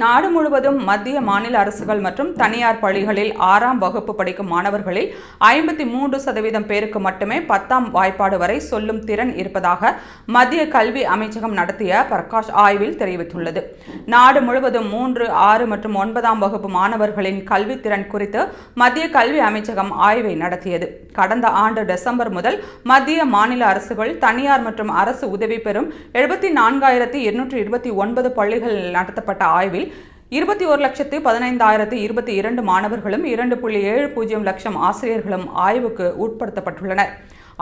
நாடு முழுவதும் மத்திய மாநில அரசுகள் மற்றும் தனியார் பள்ளிகளில் ஆறாம் வகுப்பு படிக்கும் மாணவர்களில் ஐம்பத்தி மூன்று சதவீதம் பேருக்கு மட்டுமே பத்தாம் வாய்ப்பாடு வரை சொல்லும் திறன் இருப்பதாக மத்திய கல்வி அமைச்சகம் நடத்திய பிரகாஷ் ஆய்வில் தெரிவித்துள்ளது. நாடு முழுவதும் மூன்று ஆறு மற்றும் ஒன்பதாம் வகுப்பு மாணவர்களின் கல்வித்திறன் குறித்து மத்திய கல்வி அமைச்சகம் ஆய்வை நடத்தியது. கடந்த ஆண்டு டிசம்பர் முதல் மத்திய மாநில அரசுகள் தனியார் மற்றும் அரசு உதவி பெறும் எழுபத்தி நான்காயிரத்தி இருநூற்றி இருபத்தி ஒன்பது பள்ளிகளில் நடத்தப்பட்ட ஆய்வில் இருபத்தி ஒரு லட்சத்து பதினைந்தாயிரத்து இருபத்தி இரண்டு மாணவர்களும் இரண்டு புள்ளி ஏழு பூஜ்ஜியம் லட்சம் ஆசிரியர்களும் ஆய்வுக்கு உட்படுத்தப்பட்டுள்ளனர்.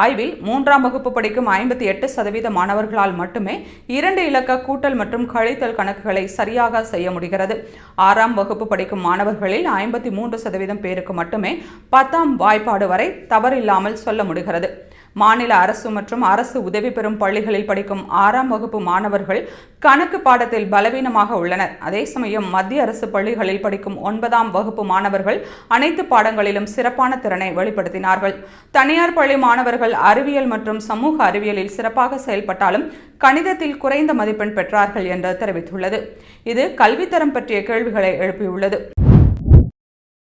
ஆய்வில் மூன்றாம் வகுப்பு படிக்கும் ஐம்பத்தி எட்டு சதவீத மாணவர்களால் மட்டுமே இரண்டு இலக்க கூட்டல் மற்றும் கழித்தல் கணக்குகளை சரியாக செய்ய முடிகிறது. ஆறாம் வகுப்பு படிக்கும் மாணவர்களில் ஐம்பத்தி மூன்று சதவீதம் பேருக்கு மட்டுமே பத்தாம் வாய்ப்பாடு வரை தவறில்லாமல் சொல்ல முடிகிறது. மாநில அரசு மற்றும் அரசு உதவி பெறும் பள்ளிகளில் படிக்கும் ஆறாம் வகுப்பு மாணவர்கள் கணக்கு பாடத்தில் பலவீனமாக உள்ளனர். அதே சமயம் மத்திய அரசு பள்ளிகளில் படிக்கும் ஒன்பதாம் வகுப்பு மாணவர்கள் அனைத்து பாடங்களிலும் சிறப்பான திறனை வெளிப்படுத்தினார்கள். தனியார் பள்ளி மாணவர்கள் அறிவியல் மற்றும் சமூக அறிவியலில் சிறப்பாக செயல்பட்டாலும் கணிதத்தில் குறைந்த மதிப்பெண் பெற்றார்கள் என்று தெரிவித்துள்ளது. இது கல்வித்தரம் பற்றிய கேள்விகளை எழுப்பியுள்ளது.